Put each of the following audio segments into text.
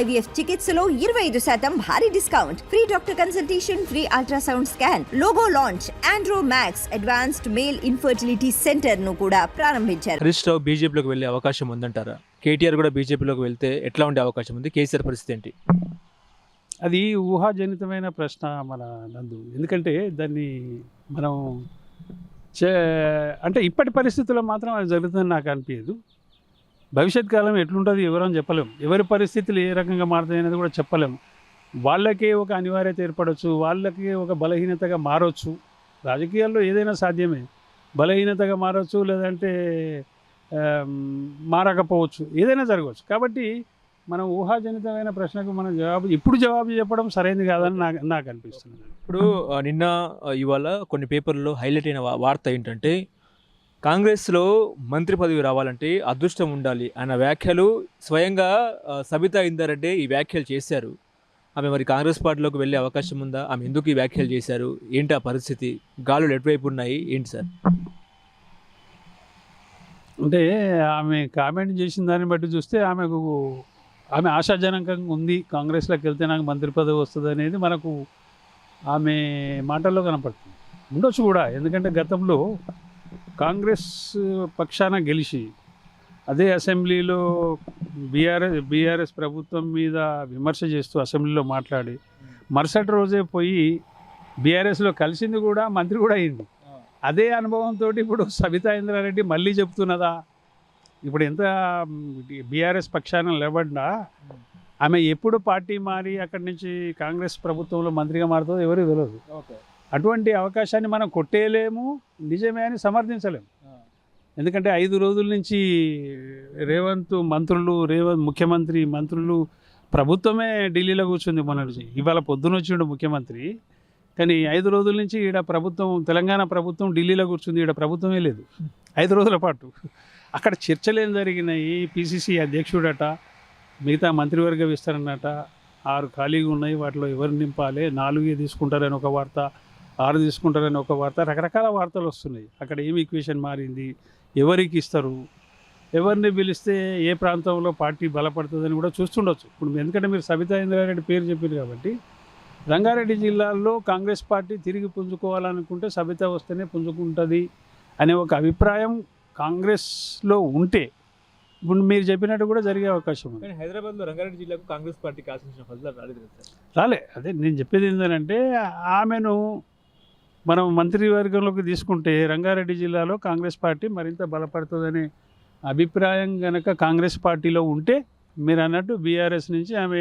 IVF చికిత్సలో ఇరవై ఐదు శాతం భారీ discount. Free doctor consultation free ultrasound scan logo launch andro max advanced male infertility సెంటర్ను కూడా ప్రారంభించారు. హరీష్ రావు బీజేపీలోకి వెళ్ళే అవకాశం ఉందంటారా? కేటీఆర్ కూడా బీజేపీలోకి వెళ్తే ఎట్లా ఉండే అవకాశం ఉంది? కేసీఆర్ పరిస్థితి ఏంటి? అది ఊహాజనితమైన ప్రశ్న మన నందు. ఎందుకంటే దాన్ని మనం చే అంటే ఇప్పటి పరిస్థితుల్లో మాత్రం అది జరుగుతుందని నాకు అనిపించదు భవిష్యత్ కాలం ఎట్లుంటుంది ఎవరని చెప్పలేము ఎవరి పరిస్థితులు ఏ రకంగా మారుతాయి అనేది కూడా చెప్పలేము వాళ్ళకే ఒక అనివార్యత ఏర్పడవచ్చు వాళ్ళకి ఒక బలహీనతగా మారవచ్చు రాజకీయాల్లో ఏదైనా సాధ్యమే. బలహీనతగా మారవచ్చు లేదంటే మారకపోవచ్చు. ఏదైనా జరగవచ్చు కాబట్టి మనం ఊహాజనితమైన ప్రశ్నకు మనం జవాబు ఇప్పుడు జవాబు చెప్పడం సరైనది కాదని నాకు నాకు అనిపిస్తుంది. ఇప్పుడు నిన్న ఇవాళ కొన్ని పేపర్లో హైలైట్ అయిన వార్త ఏంటంటే కాంగ్రెస్లో మంత్రి పదవి రావాలంటే అదృష్టం ఉండాలి అన్న వ్యాఖ్యలు స్వయంగా సబితా ఇందారెడ్డి ఈ వ్యాఖ్యలు చేశారు. ఆమె మరి కాంగ్రెస్ పార్టీలోకి వెళ్ళే అవకాశం ఉందా? ఆమె ఎందుకు ఈ వ్యాఖ్యలు చేశారు? ఏంటి ఆ పరిస్థితి? గాలులు ఎటువైపు ఉన్నాయి? ఏంటి సార్? అంటే ఆమె కామెంట్ చేసిన దాన్ని బట్టి చూస్తే ఆమెకు ఆమె ఆశాజనకంగా ఉంది. కాంగ్రెస్లోకి వెళ్తే నాకు మంత్రి పదవి వస్తుంది అనేది మనకు ఆమె మాటల్లో కనపడుతుంది. ఉండొచ్చు కూడా. ఎందుకంటే గతంలో కాంగ్రెస్ పక్షాన గెలిచి అదే అసెంబ్లీలో బీఆర్ఎస్ బీఆర్ఎస్ ప్రభుత్వం మీద విమర్శ చేస్తూ అసెంబ్లీలో మాట్లాడి మరుసటి రోజే పోయి బీఆర్ఎస్లో కలిసింది కూడా మంత్రి కూడా అయింది. అదే అనుభవంతో ఇప్పుడు సబితా ఇంద్రారెడ్డి మళ్ళీ చెప్తున్నదా? ఇప్పుడు ఎంత బీఆర్ఎస్ పక్షాన నిలబడినా ఆమె ఎప్పుడు పార్టీ మారి అక్కడి నుంచి కాంగ్రెస్ ప్రభుత్వంలో మంత్రిగా మారుతుందో ఎవరు తెలియదు. అటువంటి అవకాశాన్ని మనం కొట్టేయలేము. నిజమే అని సమర్థించలేము. ఎందుకంటే ఐదు రోజుల నుంచి రేవంత్ మంత్రులు రేవంత్ ముఖ్యమంత్రి మంత్రులు ప్రభుత్వమే ఢిల్లీలో కూర్చుంది మొన్న నుంచి. ఇవాళ పొద్దున వచ్చిండు ముఖ్యమంత్రి. కానీ ఐదు రోజుల నుంచి ఈడ ప్రభుత్వం తెలంగాణ ప్రభుత్వం ఢిల్లీలో కూర్చుంది. ఈడ ప్రభుత్వమే లేదు. ఐదు రోజుల పాటు అక్కడ చర్చలు ఏం జరిగినాయి. పిసిసి అధ్యక్షుడట మిగతా మంత్రివర్గ విస్తరణట. ఆరు ఖాళీగా ఉన్నాయి. వాటిలో ఎవరు నింపాలి? నాలుగే తీసుకుంటారని ఒక వార్త. ఆరు తీసుకుంటారని ఒక వార్త రకరకాల వార్తలు వస్తున్నాయి. అక్కడ ఏమి ఈక్వేషన్ మారింది? ఎవరికి ఇస్తారు? ఎవరిని పిలిస్తే ఏ ప్రాంతంలో పార్టీ బలపడుతుందని కూడా చూస్తుండొచ్చు. ఇప్పుడు ఎందుకంటే మీరు సబితా ఇంద్రారెడ్డి పేరు చెప్పారు కాబట్టి రంగారెడ్డి జిల్లాలో కాంగ్రెస్ పార్టీ తిరిగి పుంజుకోవాలనుకుంటే సబిత వస్తేనే పుంజుకుంటుంది అనే ఒక అభిప్రాయం కాంగ్రెస్లో ఉంటే ఇప్పుడు మీరు చెప్పినట్టు కూడా జరిగే అవకాశం ఉంది. కానీ హైదరాబాద్లో రంగారెడ్డి జిల్లాకు కాంగ్రెస్ పార్టీకి ఆశించిన ఫలితాలు రాలేదు రాలే. అదే నేను చెప్పేది ఏంటంటే ఆమెను మనం మంత్రివర్గంలోకి తీసుకుంటే రంగారెడ్డి జిల్లాలో కాంగ్రెస్ పార్టీ మరింత బలపడుతుందనే అభిప్రాయం కనుక కాంగ్రెస్ పార్టీలో ఉంటే మీరు అన్నట్టు బీఆర్ఎస్ నుంచి ఆమె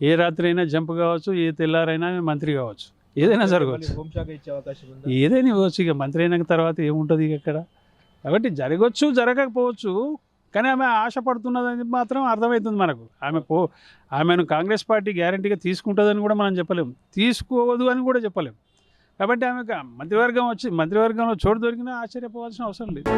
ఏ రాత్రి అయినా జంప్ కావచ్చు ఏ తెల్లారైనా ఆమె మంత్రి కావచ్చు. ఏదైనా జరగవచ్చు. ఏదైనా ఇవ్వచ్చు ఇక మంత్రి అయిన తర్వాత ఏముంటుంది ఇక అక్కడ కాబట్టి జరగవచ్చు జరగకపోవచ్చు కానీ ఆమె ఆశపడుతున్నదని మాత్రం అర్థమవుతుంది మనకు. ఆమె పో ఆమెను కాంగ్రెస్ పార్టీ గ్యారంటీగా తీసుకుంటుందని కూడా మనం చెప్పలేము తీసుకోవద్దు అని కూడా చెప్పలేము కాబట్టి ఆమెకు మంత్రివర్గం వచ్చి మంత్రివర్గంలో చోటు దొరికినా ఆశ్చర్యపోవాల్సిన అవసరం లేదు.